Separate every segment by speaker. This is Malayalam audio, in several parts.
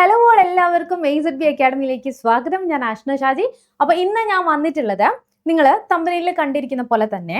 Speaker 1: ഹലോ ഓൾ എല്ലാവർക്കും മെയ്സഡ് ബി അക്കാഡമിയിലേക്ക് സ്വാഗതം. ഞാൻ ആഷ്ന ഷാജി. അപ്പൊ ഇന്ന് ഞാൻ വന്നിട്ടുള്ളത് നിങ്ങൾ തമ്പനയിൽ കണ്ടിരിക്കുന്ന പോലെ തന്നെ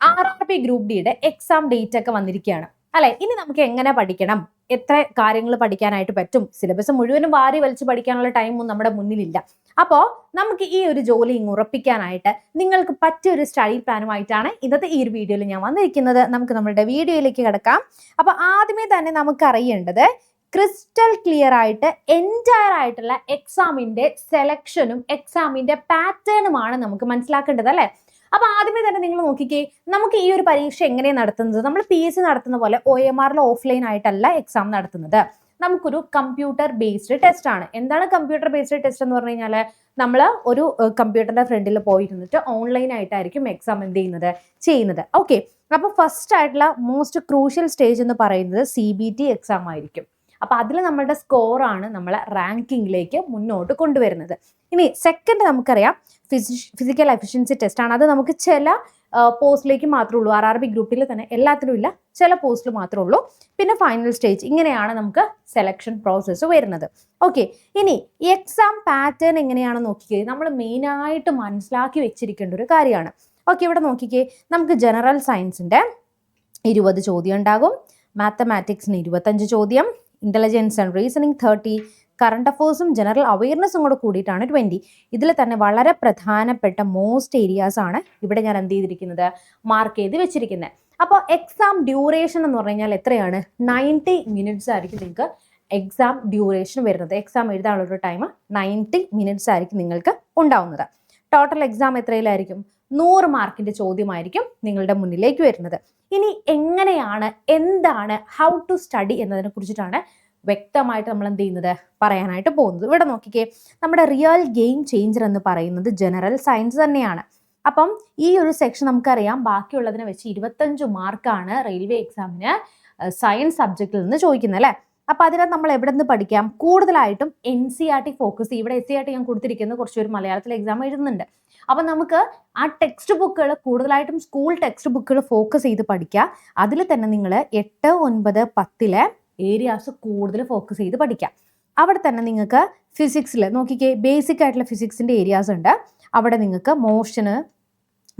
Speaker 1: ആർ ആർ പി ഗ്രൂപ്പ് ഡിയുടെ എക്സാം ഡേറ്റ് ഒക്കെ വന്നിരിക്കുകയാണ്. അല്ലെ? ഇനി നമുക്ക് എങ്ങനെ പഠിക്കണം? എത്ര കാര്യങ്ങൾ പഠിക്കാനായിട്ട് പറ്റും? സിലബസ് മുഴുവനും വാരി വലിച്ച് പഠിക്കാനുള്ള ടൈമും നമ്മുടെ മുന്നിലില്ല. അപ്പോൾ നമുക്ക് ഈ ഒരു ജോലി ഇങ്ങ് ഉറപ്പിക്കാനായിട്ട് നിങ്ങൾക്ക് പറ്റിയ ഒരു സ്റ്റഡി പ്ലാനുമായിട്ടാണ് ഇന്നത്തെ ഈ ഒരു വീഡിയോയിൽ ഞാൻ വന്നിരിക്കുന്നത്. നമുക്ക് നമ്മുടെ വീഡിയോയിലേക്ക് കിടക്കാം. അപ്പോൾ ആദ്യമേ തന്നെ നമുക്ക് അറിയേണ്ടത് ക്രിസ്റ്റൽ ക്ലിയർ ആയിട്ട് എന്റയർ ആയിട്ടുള്ള എക്സാമിന്റെ സെലക്ഷനും എക്സാമിന്റെ പാറ്റേണുമാണ് നമുക്ക് മനസ്സിലാക്കേണ്ടത് അല്ലേ? അപ്പൊ ആദ്യമേ തന്നെ നിങ്ങൾ നോക്കിക്കേ നമുക്ക് ഈ ഒരു പരീക്ഷ എങ്ങനെയാണ് നടത്തുന്നത്? നമ്മൾ പി എസ് സി നടത്തുന്ന പോലെ ഒ എം ആറിൽ ഓഫ്ലൈൻ ആയിട്ടല്ല എക്സാം നടത്തുന്നത്. നമുക്കൊരു കമ്പ്യൂട്ടർ ബേസ്ഡ് ടെസ്റ്റ് ആണ്. എന്താണ് കമ്പ്യൂട്ടർ ബേസ്ഡ് ടെസ്റ്റ് എന്ന് പറഞ്ഞു കഴിഞ്ഞാൽ നമ്മൾ ഒരു കമ്പ്യൂട്ടറിന്റെ ഫ്രണ്ടിൽ പോയിരുന്നിട്ട് ഓൺലൈൻ ആയിട്ടായിരിക്കും എക്സാം എന്ത് ചെയ്യുന്നത്? ചെയ്യുന്നത്. ഓക്കെ അപ്പോൾ ഫസ്റ്റ് ആയിട്ടുള്ള മോസ്റ്റ് ക്രൂഷ്യൽ സ്റ്റേജ് എന്ന് പറയുന്നത് സി ബി ടി എക്സാം ആയിരിക്കും. അപ്പോൾ അതിൽ നമ്മളുടെ സ്കോറാണ് നമ്മളെ റാങ്കിങ്ങിലേക്ക് മുന്നോട്ട് കൊണ്ടുവരുന്നത്. ഇനി സെക്കൻഡ് നമുക്കറിയാം ഫിസിക്കൽ എഫിഷ്യൻസി ടെസ്റ്റ് ആണ്. അത് നമുക്ക് ചില പോസ്റ്റിലേക്ക് മാത്രമേ ഉള്ളൂ. ആർ ആർ ബി ഗ്രൂപ്പിൽ തന്നെ എല്ലാത്തിലും ഇല്ല. ചില പോസ്റ്റിൽ മാത്രമേ ഉള്ളൂ. പിന്നെ ഫൈനൽ സ്റ്റേജ് ഇങ്ങനെയാണ് നമുക്ക് സെലക്ഷൻ പ്രോസസ്സ് വരുന്നത്. ഓക്കെ ഇനി എക്സാം പാറ്റേൺ എങ്ങനെയാണെന്ന് നോക്കിക്കേ. നമ്മൾ മെയിനായിട്ട് മനസ്സിലാക്കി വെച്ചിരിക്കേണ്ട ഒരു കാര്യമാണ്. ഓക്കെ ഇവിടെ നോക്കിക്കേ. നമുക്ക് ജനറൽ സയൻസിന്റെ ഇരുപത് ചോദ്യം ഉണ്ടാകും. മാത്തമാറ്റിക്സിന് ഇരുപത്തഞ്ച് ചോദ്യം. Intelligence and reasoning thirty current അഫേഴ്സും general അവയർനെസ്സും കൂടെ കൂടിയിട്ടാണ് ട്വന്റി ഇതിൽ തന്നെ വളരെ പ്രധാനപ്പെട്ട മോസ്റ്റ് ഏരിയാസ് ആണ് ഇവിടെ ഞാൻ എന്ത് ചെയ്തിരിക്കുന്നത്? മാർക്ക് ചെയ്ത് വെച്ചിരിക്കുന്നത്. അപ്പോൾ എക്സാം ഡ്യൂറേഷൻ എന്ന് പറഞ്ഞു കഴിഞ്ഞാൽ എത്രയാണ്? നയന്റി മിനിറ്റ്സ് ആയിരിക്കും നിങ്ങൾക്ക് എക്സാം ഡ്യൂറേഷൻ വരുന്നത്. എക്സാം എഴുതാനുള്ള ഒരു ടൈം നയന്റി മിനിറ്റ്സ് ആയിരിക്കും നിങ്ങൾക്ക് ഉണ്ടാവുന്നത്. ടോട്ടൽ എക്സാം എത്രയിലായിരിക്കും? നൂറ് മാർക്കിന്റെ ചോദ്യമായിരിക്കും നിങ്ങളുടെ മുന്നിലേക്ക് വരുന്നത്. ഇനി എങ്ങനെയാണ് എന്താണ് ഹൗ ടു സ്റ്റഡി എന്നതിനെ കുറിച്ചിട്ടാണ് വ്യക്തമായിട്ട് നമ്മൾ എന്ത് ചെയ്യുന്നത് പറയാനായിട്ട് പോകുന്നത്. ഇവിടെ നോക്കിക്കേ നമ്മുടെ റിയൽ ഗെയിം ചേഞ്ചർ എന്ന് പറയുന്നത് ജനറൽ സയൻസ് തന്നെയാണ്. അപ്പം ഈ ഒരു സെക്ഷൻ നമുക്കറിയാം ബാക്കിയുള്ളതിനെ വെച്ച് ഇരുപത്തഞ്ച് മാർക്കാണ് റെയിൽവേ എക്സാമിന് സയൻസ് സബ്ജക്റ്റിൽ നിന്ന് ചോദിക്കുന്നത് അല്ലേ? അപ്പോൾ അതിനകത്ത് നമ്മൾ എവിടെ നിന്ന് പഠിക്കാം? കൂടുതലായിട്ടും N C R T focus ഇവിടെ എസ് സി ആർ ടി ഞാൻ കൊടുത്തിരിക്കുന്നത് കുറച്ചൊരു മലയാളത്തിൽ എക്സാം എഴുതുന്നുണ്ട്. അപ്പം നമുക്ക് ആ ടെക്സ്റ്റ് ബുക്കുകൾ കൂടുതലായിട്ടും സ്കൂൾ ടെക്സ്റ്റ് ബുക്കുകൾ ഫോക്കസ് ചെയ്ത് പഠിക്കുക അതിൽ തന്നെ നിങ്ങൾ എട്ട് ഒൻപത് പത്തിലെ ഏരിയാസ് കൂടുതൽ ഫോക്കസ് ചെയ്ത് പഠിക്കാം. അവിടെ തന്നെ നിങ്ങൾക്ക് ഫിസിക്സിൽ നോക്കിക്കേ ബേസിക് ആയിട്ടുള്ള ഫിസിക്സിന്റെ ഏരിയാസ് ഉണ്ട്. അവിടെ നിങ്ങൾക്ക് മോഷന്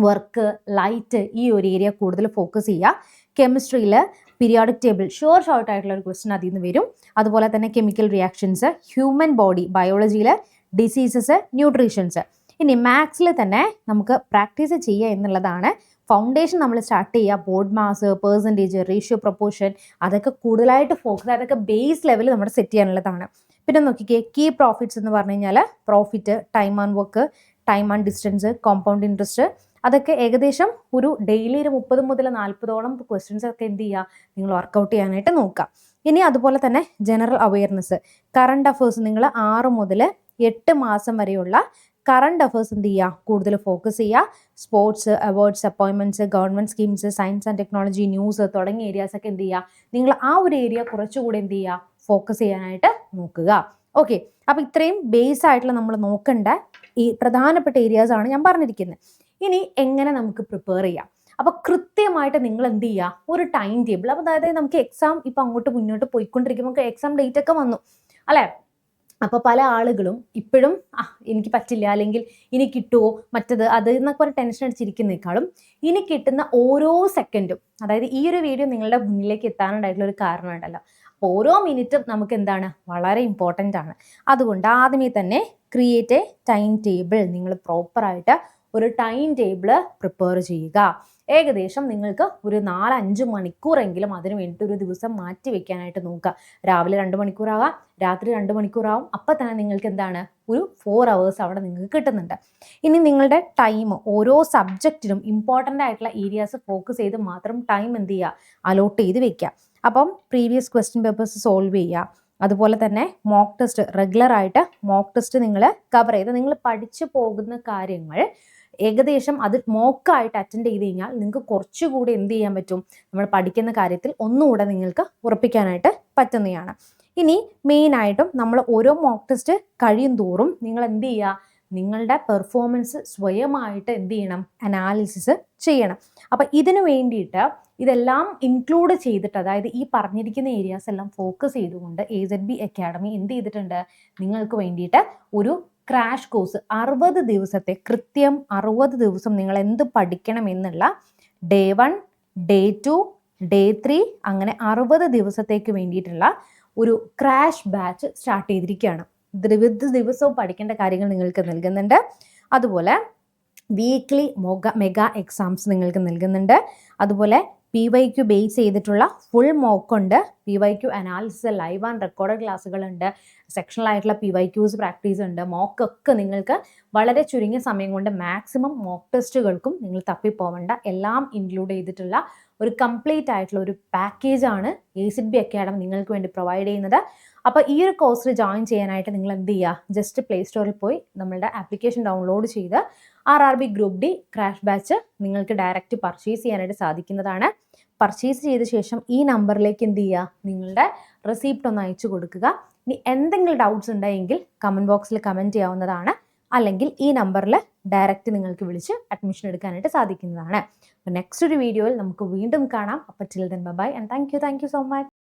Speaker 1: വർക്ക് ലൈറ്റ് ഈ ഒരു ഏരിയ കൂടുതൽ ഫോക്കസ് ചെയ്യുക കെമിസ്ട്രിയിൽ പീരിയോഡിക് ടേബിൾ ഷുവർ ഷോർട്ട് ആയിട്ടുള്ള ഒരു ക്വസ്റ്റൻ അതിൽ നിന്ന് വരും. അതുപോലെ തന്നെ കെമിക്കൽ റിയാക്ഷൻസ് ഹ്യൂമൻ ബോഡി ബയോളജിയിൽ ഡിസീസസ് ന്യൂട്രീഷൻസ് ഇനി മാത്സിൽ തന്നെ നമുക്ക് പ്രാക്ടീസ് ചെയ്യുക എന്നുള്ളതാണ്. ഫൗണ്ടേഷൻ നമ്മൾ സ്റ്റാർട്ട് ചെയ്യുക. Board maths percentage ratio proportion അതൊക്കെ കൂടുതലായിട്ട് ഫോക്കസ് അതൊക്കെ ബേസ് ലെവൽ നമ്മൾ സെറ്റ് ചെയ്യാനുള്ളതാണ്. പിന്നെ നോക്കിക്കേ കീ പ്രോഫിറ്റ്സ് എന്ന് പറഞ്ഞു കഴിഞ്ഞാൽ profit time and work time and distance compound interest അതൊക്കെ ഏകദേശം ഒരു ഡെയിലി ഒരു മുപ്പത് മുതൽ നാൽപ്പതോളം ക്വസ്റ്റ്യൻസ് ഒക്കെ എന്ത് ചെയ്യുക നിങ്ങൾ വർക്കൗട്ട് ചെയ്യാനായിട്ട് നോക്കുക ഇനി അതുപോലെ തന്നെ ജനറൽ അവയർനെസ് കറണ്ട് അഫേഴ്സ് നിങ്ങൾ ആറ് മുതൽ എട്ട് മാസം വരെയുള്ള കറണ്ട് അഫേഴ്സ് എന്ത് ചെയ്യുക കൂടുതൽ ഫോക്കസ് ചെയ്യുക sports awards appointments government schemes science and technology news തുടങ്ങിയ ഏരിയാസ് ഒക്കെ എന്ത് ചെയ്യുക നിങ്ങൾ ആ ഒരു ഏരിയ കുറച്ചുകൂടി എന്ത് ചെയ്യുക ഫോക്കസ് ചെയ്യാനായിട്ട് നോക്കുക. ഓക്കെ അപ്പോൾ ഇത്രയും ബേസ് ആയിട്ടുള്ള നമ്മൾ നോക്കേണ്ട ഈ പ്രധാനപ്പെട്ട ഏരിയാസ് ആണ് ഞാൻ പറഞ്ഞിരിക്കുന്നത് ഇനി എങ്ങനെ നമുക്ക് പ്രിപ്പയർ ചെയ്യാം? അപ്പോൾ കൃത്യമായിട്ട് നിങ്ങൾ എന്ത് ചെയ്യുക ഒരു ടൈം ടേബിൾ അപ്പോൾ അതായത് നമുക്ക് എക്സാം ഇപ്പോൾ അങ്ങോട്ട് മുന്നോട്ട് പോയിക്കൊണ്ടിരിക്കുമ്പോൾ എക്സാം ഡേറ്റ് ഒക്കെ വന്നു. അല്ലേ? അപ്പോൾ പല ആളുകളും ഇപ്പോഴും ആ എനിക്ക് പറ്റില്ല. അല്ലെങ്കിൽ ഇനി കിട്ടുമോ മറ്റത് അത് എന്നൊക്കെ ഒരു ടെൻഷൻ അടിച്ചിരിക്കുന്നേക്കാളും ഇനി കിട്ടുന്ന ഓരോ സെക്കൻഡും അതായത് ഈ ഒരു വീഡിയോ നിങ്ങളുടെ മുന്നിലേക്ക് എത്താനുണ്ടായിട്ടുള്ള ഒരു കാരണം ഉണ്ടല്ലോ. ഓരോ മിനിറ്റും നമുക്ക് എന്താണ്? വളരെ ഇമ്പോർട്ടന്റ് ആണ്. അതുകൊണ്ട് ആദ്യമേ തന്നെ ക്രിയേറ്റ് എ ടൈം ടേബിൾ നിങ്ങൾ പ്രോപ്പറായിട്ട് ഒരു ടൈം ടേബിൾ പ്രിപ്പയർ ചെയ്യുക. ഏകദേശം നിങ്ങൾക്ക് ഒരു നാലഞ്ച് മണിക്കൂറെങ്കിലും അതിന് വേണ്ടിയിട്ട് ഒരു ദിവസം മാറ്റി വെക്കാനായിട്ട് നോക്കുക. രാവിലെ രണ്ട് മണിക്കൂറാകാം രാത്രി രണ്ട് മണിക്കൂറാവും. അപ്പം തന്നെ നിങ്ങൾക്ക് എന്താണ്? ഒരു ഫോർ അവേഴ്സ് അവിടെ നിങ്ങൾക്ക് കിട്ടുന്നുണ്ട്. ഇനി നിങ്ങളുടെ ടൈം ഓരോ സബ്ജക്റ്റിനും ഇമ്പോർട്ടന്റ് ആയിട്ടുള്ള ഏരിയാസ് ഫോക്കസ് ചെയ്ത് മാത്രം ടൈം എന്ത് ചെയ്യുക? അലോട്ട് ചെയ്ത് വെക്കുക. അപ്പം പ്രീവിയസ് ക്വസ്റ്റ്യൻ പേപ്പേഴ്സ് സോൾവ് ചെയ്യുക. അതുപോലെ തന്നെ മോക്ക് ടെസ്റ്റ് റെഗുലർ ആയിട്ട് മോക്ക് ടെസ്റ്റ് നിങ്ങൾ കവർ ചെയ്ത് നിങ്ങൾ പഠിച്ചു പോകുന്ന കാര്യങ്ങൾ ഏകദേശം അത് മോക്കായിട്ട് അറ്റൻഡ് ചെയ്ത് കഴിഞ്ഞാൽ നിങ്ങൾക്ക് കുറച്ചുകൂടി എന്ത് ചെയ്യാൻ പറ്റും? നമ്മൾ പഠിക്കുന്ന കാര്യത്തിൽ ഒന്നുകൂടെ നിങ്ങൾക്ക് ഉറപ്പിക്കാനായിട്ട് പറ്റുന്നതാണ്. ഇനി മെയിൻ ആയിട്ടും നമ്മൾ ഓരോ മോക്ക് ടെസ്റ്റ് കഴിയും തോറും നിങ്ങൾ എന്ത് ചെയ്യുക? നിങ്ങളുടെ പെർഫോമൻസ് സ്വയമായിട്ട് എന്ത് ചെയ്യണം? അനാലിസിസ് ചെയ്യണം. അപ്പം ഇതിനു വേണ്ടിയിട്ട് ഇതെല്ലാം ഇൻക്ലൂഡ് ചെയ്തിട്ട് അതായത് ഈ പറഞ്ഞിരിക്കുന്ന ഏരിയാസ് എല്ലാം ഫോക്കസ് ചെയ്തുകൊണ്ട് എ സെഡ് ബി അക്കാഡമി എന്ത് ചെയ്തിട്ടുണ്ട്? നിങ്ങൾക്ക് വേണ്ടിയിട്ട് ഒരു ക്രാഷ് കോഴ്സ് അറുപത് ദിവസത്തെ കൃത്യം അറുപത് ദിവസം നിങ്ങൾ എന്ത് പഠിക്കണം എന്നുള്ള day one day two day three അങ്ങനെ അറുപത് ദിവസത്തേക്ക് വേണ്ടിയിട്ടുള്ള ഒരു ക്രാഷ് ബാച്ച് സ്റ്റാർട്ട് ചെയ്തിരിക്കുകയാണ്. ദ്വിവിധ ദിവസവും പഠിക്കേണ്ട കാര്യങ്ങൾ നിങ്ങൾക്ക് നൽകുന്നുണ്ട്. അതുപോലെ വീക്ക്ലി മൊഗ മെഗാ എക്സാംസ് നിങ്ങൾക്ക് നൽകുന്നുണ്ട്. അതുപോലെ പി വൈ ക്യു ബേസ് ചെയ്തിട്ടുള്ള full മോക്കുണ്ട് P Y Q analysis live and record ക്ലാസ്സുകളുണ്ട് sectional ആയിട്ടുള്ള പി വൈ ക്യൂസ് പ്രാക്ടീസ് ഉണ്ട്. മോക്കൊക്കെ നിങ്ങൾക്ക് വളരെ ചുരുങ്ങിയ സമയം കൊണ്ട് മാക്സിമം മോക്ക് ടെസ്റ്റുകൾക്കും നിങ്ങൾ തപ്പിപ്പോവേണ്ട. എല്ലാം ഇൻക്ലൂഡ് ചെയ്തിട്ടുള്ള ഒരു കംപ്ലീറ്റ് ആയിട്ടുള്ള ഒരു പാക്കേജാണ് എ സിഡ് ബി അക്കാഡമി നിങ്ങൾക്ക് വേണ്ടി പ്രൊവൈഡ് ചെയ്യുന്നത്. അപ്പോൾ ഈ ഒരു കോഴ്സിൽ ജോയിൻ ചെയ്യാനായിട്ട് നിങ്ങൾ എന്ത് ചെയ്യുക ജസ്റ്റ് പ്ലേ സ്റ്റോറിൽ പോയി നമ്മളുടെ ആപ്ലിക്കേഷൻ ഡൗൺലോഡ് ചെയ്ത് R R B group D crash batch നിങ്ങൾക്ക് ഡയറക്റ്റ് പർച്ചേസ് ചെയ്യാനായിട്ട് സാധിക്കുന്നതാണ്. പർച്ചേസ് ചെയ്ത ശേഷം ഈ നമ്പറിലേക്ക് എന്ത് ചെയ്യുക? നിങ്ങളുടെ റെസിപ്റ്റ് ഒന്ന് അയച്ചു കൊടുക്കുക. ഇനി എന്തെങ്കിലും ഡൗട്ട്സ് ഉണ്ടെങ്കിൽ കമന്റ് ബോക്സിൽ കമന്റ് ചെയ്യാവുന്നതാണ്. അല്ലെങ്കിൽ ഈ നമ്പറിൽ ഡയറക്റ്റ് നിങ്ങൾക്ക് വിളിച്ച് അഡ്മിഷൻ എടുക്കാനായിട്ട് സാധിക്കുന്നതാണ്. അപ്പോൾ നെക്സ്റ്റ് ഒരു വീഡിയോയിൽ നമുക്ക് വീണ്ടും കാണാം. അപ്പോൾ till then bye and thank you thank you so much